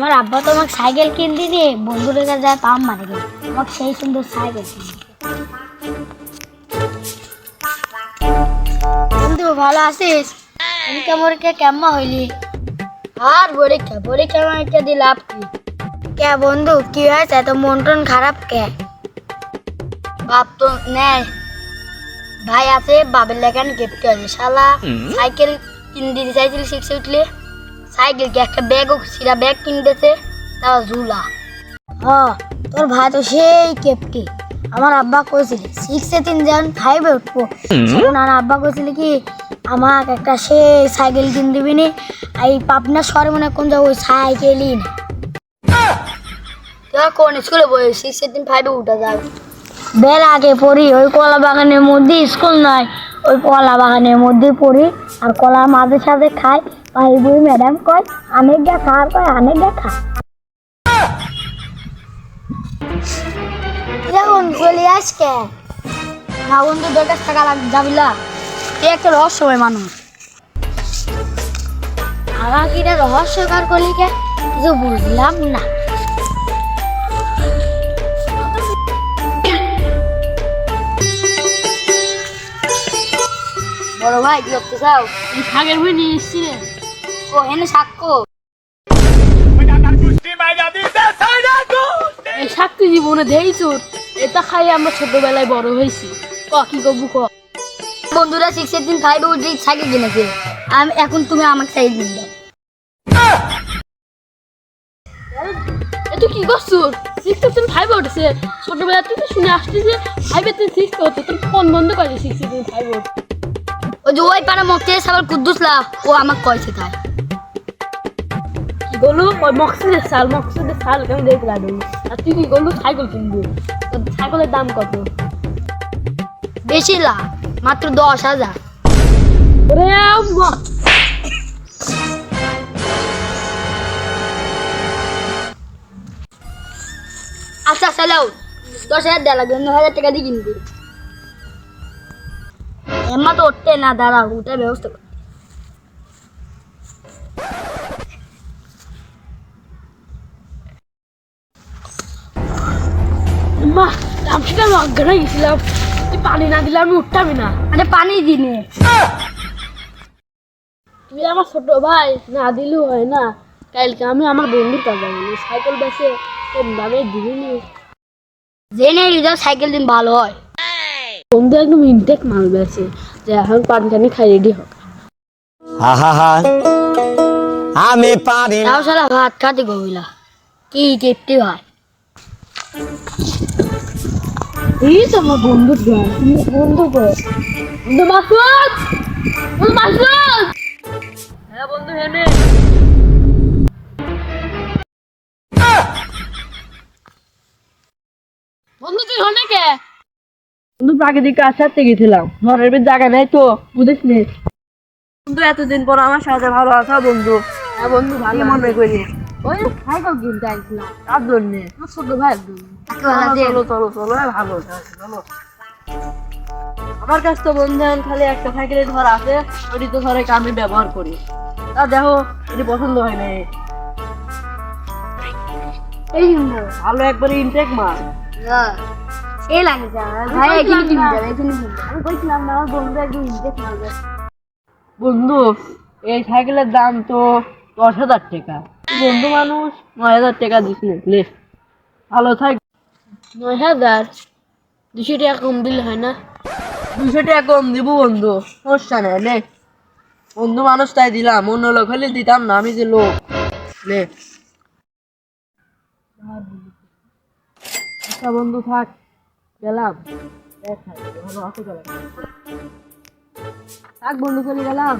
আমার আব্বা তো আমাকে সাইকেল কিনে দিয়ে বন্ধুদের কাছে যায় পাম মারে গেল। আমাকে সেই সুন্দর সাইকেল কিনে বন্ধু ভালো আছিস? পরীক্ষা মরীক্ষা কেমন হইলি? আর পরীক্ষা পরীক্ষা মরীক্ষা দিয়ে লাভ কি? কে বন্ধু কি হয়েছে? তো মন টন খারাপ কে? বাপ তো নেয় ভাই আছে বাবের লেখান গেপতে আছে। শালা সাইকেল কিনে দিতে চাইছিল শিখছে উঠলে? সাইকেল কি একটা ব্যাগও সিরা ব্যাগ কিনতেছে তাও ঝুলা। হ্যাঁ তোর ভাই তো সেই কেপটি আমার আব্বা কইছিল সিক্সে তিন যখন ফাইভে উঠবো। তখন আমার আব্বা কইছিল কি আমাকে একটা সেই সাইকেল কিনে দিবি নি এই পাবনা শহরে মনে কোন জায়গায় ওই সাইকেলই না। তুই কোন স্কুলে বই? সিক্সে তিন ফাইভে উঠা যাবে বেল আগে পড়ি ওই কলা বাগানের মধ্যে স্কুল নয় ওই কলা বাগানের মধ্যে পড়ি আর কলা মাঝে সাথে খাই। ভাই বই ম্যাডাম কয় অনেক গা খাওয়ার কয় অনেক গা খা এখন চলে আজকে না বন্ধু দরকার টাকা লাগ যাবিলা এ একটা রহস্যময় মানুষ। আগা কিটা রহস্যকার করলি কে? কিছু বুঝলাম না। বড় ভাই কি করতে চাও? এই বই নিয়ে এসছি এনে সাক্ষ্য। এই তুই জীবনে এটা খাই আমরা ছোটবেলায় বড় হয়েছি। ক কি বন্ধুরা সিক্সের দিন ফাইভে উঠে কিনেছে। আমি, এখন তুমি আমাকে সাইকেল কিনে দাও এ কি করছ? সিক্স তুমি ফাইভে উঠেছে। ছোটবেলা তুই তো শুনে আসছিস যে ফাইভে তুই সিক্স হতো। তুই ফোন বন্ধ করে সিক্স তুমি ফাইভে ওই যে ওই পাড়া মতে সবার কুদ্দুসলা ও আমাকে কয়েছে তাই করল ওই মকসিদের সাল মকসিদের সাল আমি দেখলাম আর তুই কি করল সাইকেল কিনবি সাইকেলের দাম কত বেশি লাভ মাত্র দশ হাজার আচ্ছা আচ্ছা লাও দশ হাজার দেওয়া লাগবে ন হাজার টাকা দিয়ে কিনবি। এম্মা তো উঠতে না দাঁড়া উঠার ব্যবস্থা কর আমি অজ্ঞান হয়ে গেছিলাম। তুই পানি না দিলে আমি উঠতামই না। আরে পানি দিনে। তুই আমার ছোট ভাই না দিলেও হয় না। কালকে আমি আমার বন্ধুর কাছে যাব সাইকেল বেসে কম দামে দিবিনি জেনে রিজাল্ট সাইকেল দিন ভালো হয়। বন্ধু একদম ইনটেক মাল বেছে যে এখন পানি টানি খাই রেডি হোক। আমি পারি না ভাত খাতে গবিলা কি কেপটি ভাই এই তো আমার বন্ধুর গান বন্ধু বন্ধু মাসুদ! বন্ধু মাসুদ! হ্যাঁ বন্ধু হেনে বন্ধু, তুই হনে কে? বন্ধু, প্রাকৃতিক কাজ সারতে গেছিলাম। ঘরের বেশ জায়গা নাই তো বুঝিস নি বন্ধু, এতদিন পর আমার সাথে ভালো আছো বন্ধু। হ্যাঁ বন্ধু, ভালো। মনে করি ওই সাইকেল কিনতে আসছিলাম তার জন্য আমার ছোট ভাই তাকে ভালো চলো চলো চলো ভালো চলো আমার কাছে তো বন্ধু এখন খালি একটা সাইকেলের ধর আছে ওটি তো ধরে আমি ব্যবহার করি। তা দেখো এটি পছন্দ হয় না এই ভালো একবারে ইনটেক মাল হ্যাঁ, সেই লাগে যা ভাই এখানে কিনে যাবে এখানে আমি কইছিলাম না আমার বন্ধু একদম ইনটেক মাল বন্ধু এই সাইকেলের দাম তো দশ হাজার টাকা। বন্ধু মানুষ নয় হাজার টাকা দিস নে ভালো থাক। নয় হাজার? দুশো টাকা কম দিলে হয় না? দুশো টাকা কম দিব বন্ধু সমস্যা নেই নে। বন্ধু মানুষ তাই দিলাম অন্য লোক হলে দিতাম না আমি যে লোক নে। আচ্ছা বন্ধু থাক গেলাম। দেখ থাক, গেলাম থাক বন্ধু চলে গেলাম।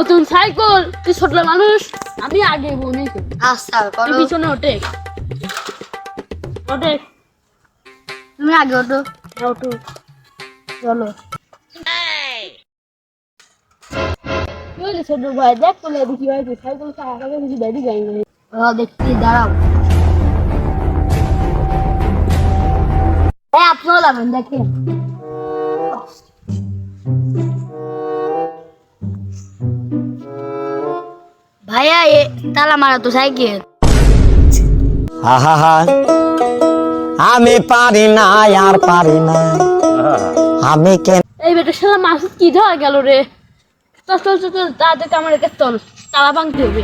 নতুন সাইকেল তুই ছোট মানুষ আমি আগে বনি আচ্ছা তুই করো পিছনে ওঠে। ওঠে। তুমি আগে ওঠো। ওঠো। চলো। কি ছোট ভাই দেখ সাইকেল আগে কিছু বেরিয়ে যাই না দেখছি দাঁড়াও। হ্যাঁ যাবেন দেখেন। তালা মারা তো সাইকেল। আহা আমি পারি না আর পারি না। আমি কেন এই বেটা শালা মাছ কি ধরা গেল রে? চল চল চল চল তাড়াতাড়ি আমার কাছে চল তালা ভাঙতে হবে।